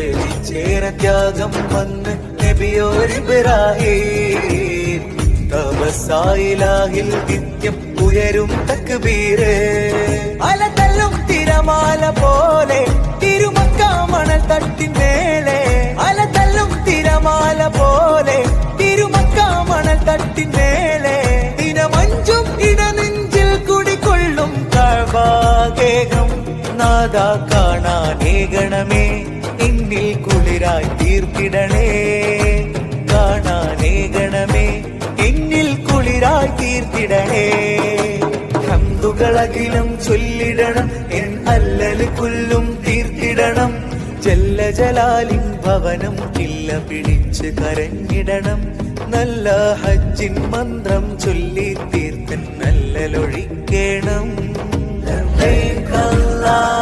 ത്യാഗം വന്ന് നബിയോരിബ്രാഹീം തപസായിലാഹിൽ നിത്യം ഉയരും തക്ബീര്. അലതല്ലും തിരമാല പോലെ തിരുമക്കാമണൽ തട്ടിന്മേലെ അലതല്ലും തിരമാല പോലെ തിരുമക്കാമണൽ തട്ടിന്മേലെ ദിനമഞ്ചും ഇടനെഞ്ചിൽ കുടികൊള്ളും കഴവാകേകം നാദാ കാണാനേകണമേ എന്നിൽ കുളിരായി തീർത്തിടണേ. കാണാനേ ഗണമേ എന്നിൽ കുളിരായി തീർത്തിടണേ. ഹന്തുകളകിലും ചൊല്ലിടണം എൻ അല്ലല് കുല്ലും തീർത്തിടണം. ജല്ല ജലാലിൻ ഭവനം ഇല്ല പിടിച്ച് കരഞ്ഞിടണം. നല്ല ഹജ്ജിൻ മന്ത്രം ചൊല്ലി തീർത്തൻ നല്ലലൊഴിക്കേണം. ലബ്ബൈക് അല്ലാ.